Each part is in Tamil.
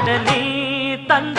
பாடலே தந்த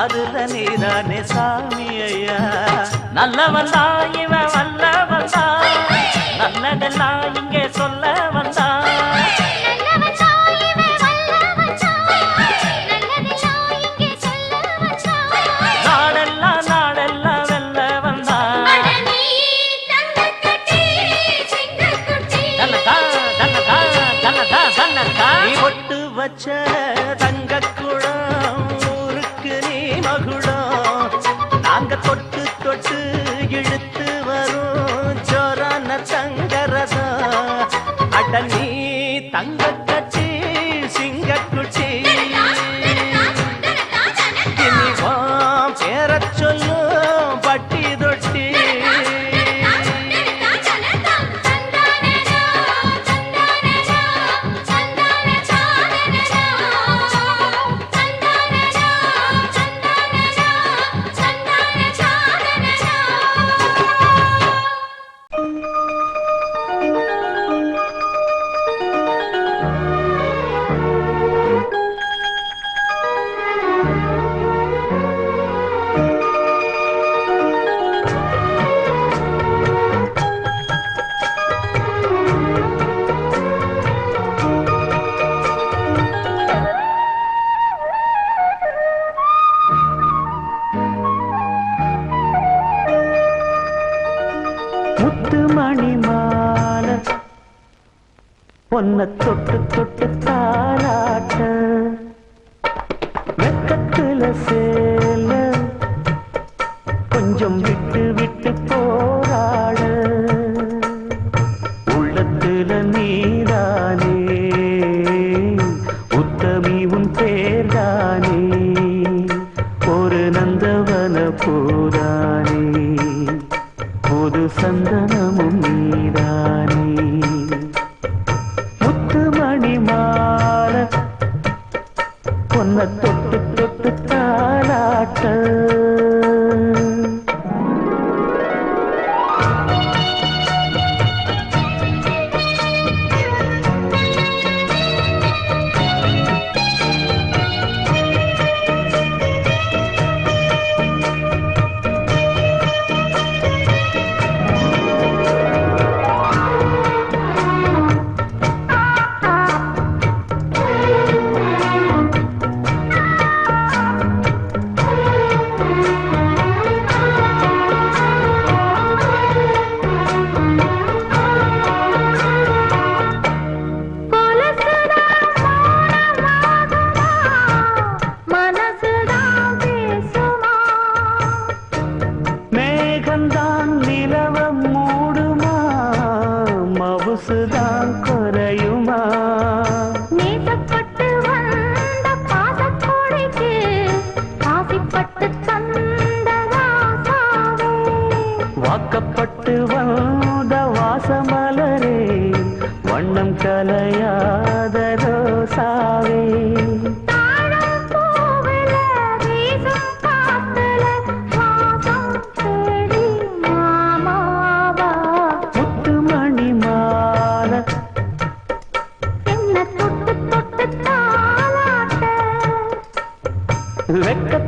அருள நீதானே சாமி ஐயா. நல்ல வந்தா. இவன் வல்ல வந்தா நல்லதெல்லாம் இங்கே சொல்ல வந்தா. வச்ச ஒன்ன தொட்டு தொட்டு தாளாட்ட. வெக்கத்துல சே வெக்க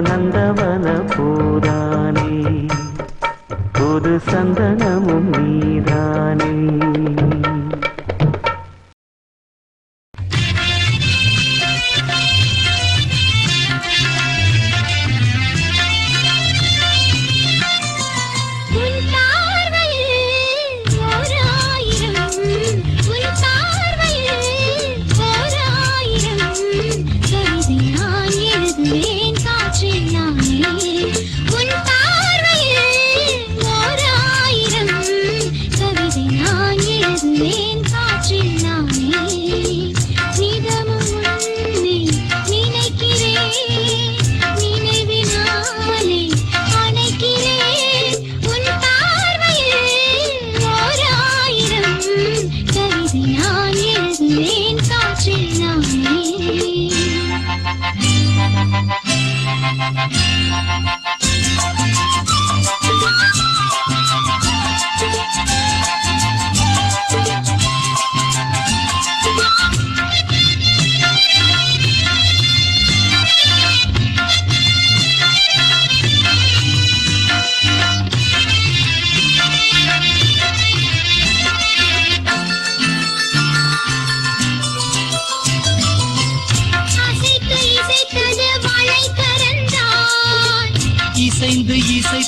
நந்தவன பூதானே புது சந்தனமும் நீதானே.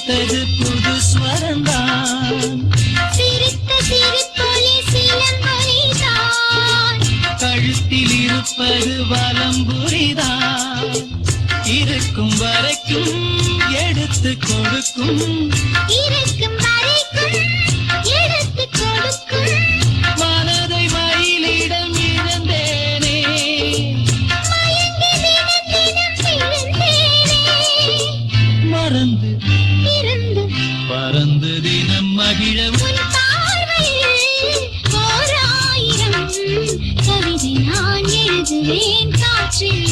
சிரித்தது புது ஸ்வரந்தான் சிரித்த சிரிப்பொலி சிலம்பொலிதான். கழுத்தில் இருப்பது வலம்புரிதான். இருக்கும் வரைக்கும் எடுத்து கொடுக்கும். பறந்து தினம் மகிழவும் கவிதை நான் எழுதுவேன். காற்றில்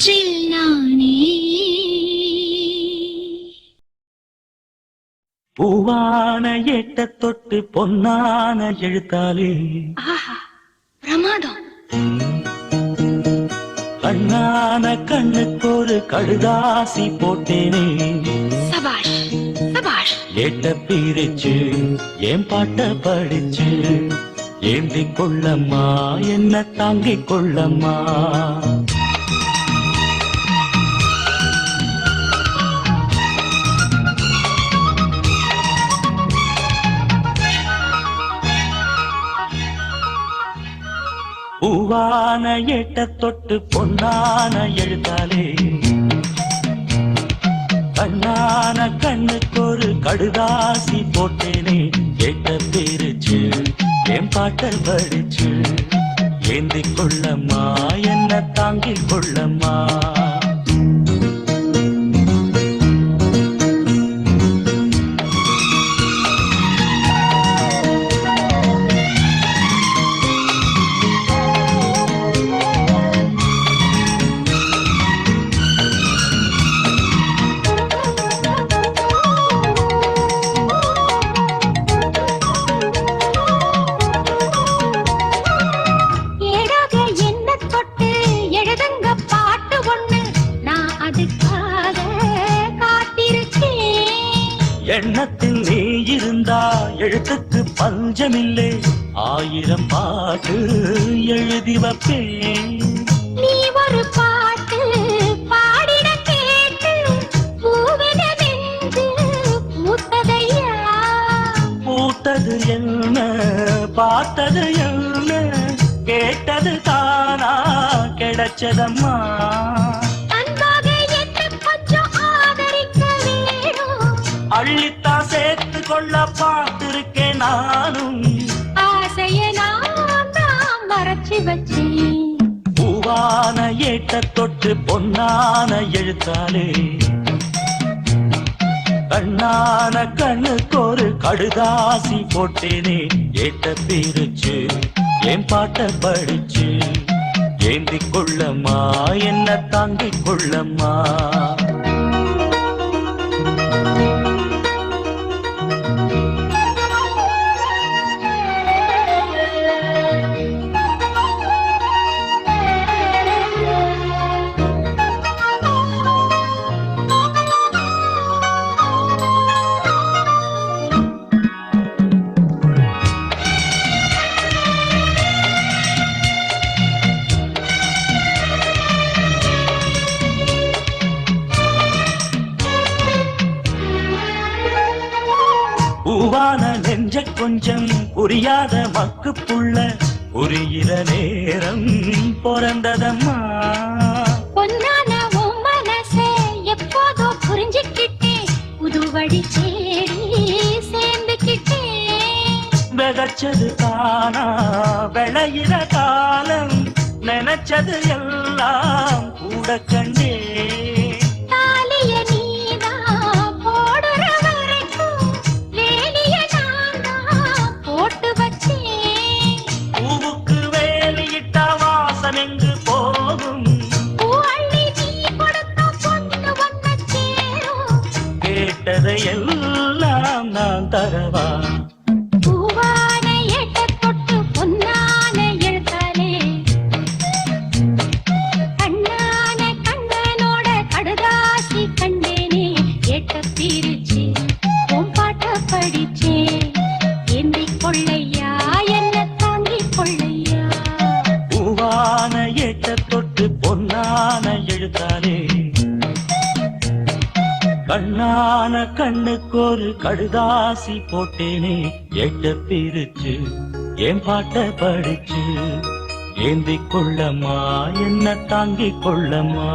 காற்றில் நானே. பூவான எட்ட தொட்டு பொன்னான எழுத்தாலே பிரமாதம். கண்ணான கண்ணுக்கு ஒரு கடுதாசி போட்டேனே. சபாஷ் சபாஷ். ஏட்ட பிரிச்சு ஏன் பாட்ட படிச்சு? ஏந்தி கொள்ளம்மா என்ன தாங்கிக் கொள்ளம்மா? பூவான எட்ட தொட்டு பொன்னான எழுத்தாலே. கண்ணான கண்ணுக்கு ஒரு கடுதாசி போட்டேனே. கேட்ட பேருச்சு என் பாட்டல் படிச்சு ஏந்தி கொள்ளம்மா என்ன தாங்கிக் கொள்ளம்மா. பஞ்சமில்லை ஆயிரம் பாட்டு எழுதி வைப்பேன். நீ ஒரு பாட்டு பாடிட கேட்டு பூத்ததையா பூத்தது என்ன பார்த்தது என்ன? கேட்டது தானா கிடைச்சதம்மா? ஏட்ட தொட்டு பொன்னான எழுத்தாலே. கண்ணான கண்ணுக்கு ஒரு கடுதாசி போட்டேனே. ஏட்ட பிரிச்சு என் பாட்ட படிச்சு? ஏந்தி கொள்ளம்மா என்ன தாங்கிக் கொள்ளம்மா. பக்கு புள்ள ஒரு இர நேரம் பிறந்ததம்மா. பொன்னான உன் மனசே எப்போதோ புரிஞ்சுக்கிட்டேன் புது வழி சேரி சேர்ந்துக்கிட்டேன். விதச்சது தானா விளையிற காலம் நினைச்சது எல்லாம் கூட கண்டே. தரவா? தாசி போட்டேனே எட்ட பிரிச்சு என் பாட்ட படிச்சு. ஏந்தி கொள்ளம்மா என்ன தாங்கிக் கொள்ளம்மா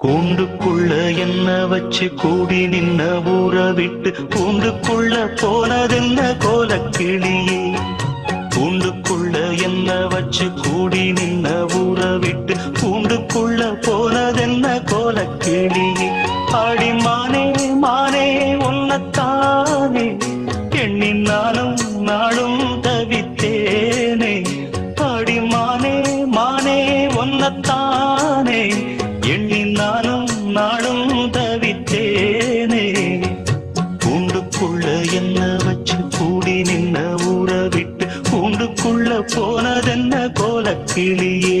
கூண்டுக்குள்ள என்ன வச்சு கூடி நின்ன ஊற விட்டு கூண்டுக்குள்ள போனதென்ன கோலக்கிளியே? கூண்டுக்குள்ள என்ன வச்சு கூடி நின்ன ஊற விட்டு கூண்டுக்குள்ள போனதென்ன கோலக்கிளி ஆடி மானே மானே உன்னத்தானே. எண்ணி நாளும் நாளும் போனதென்ன கோலக்கிளியே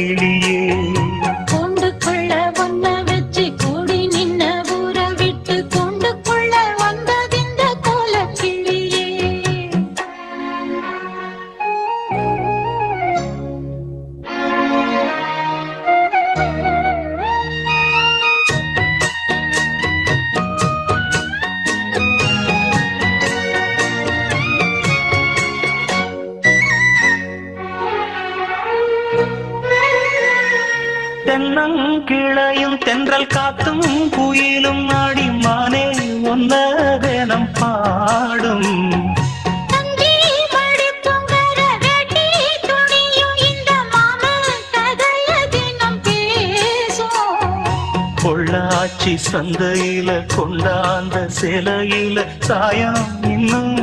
ತಿಳಿ பொள்ளாச்சி சந்தையில கொண்டாந்த சிலையில சாயம் இன்னும்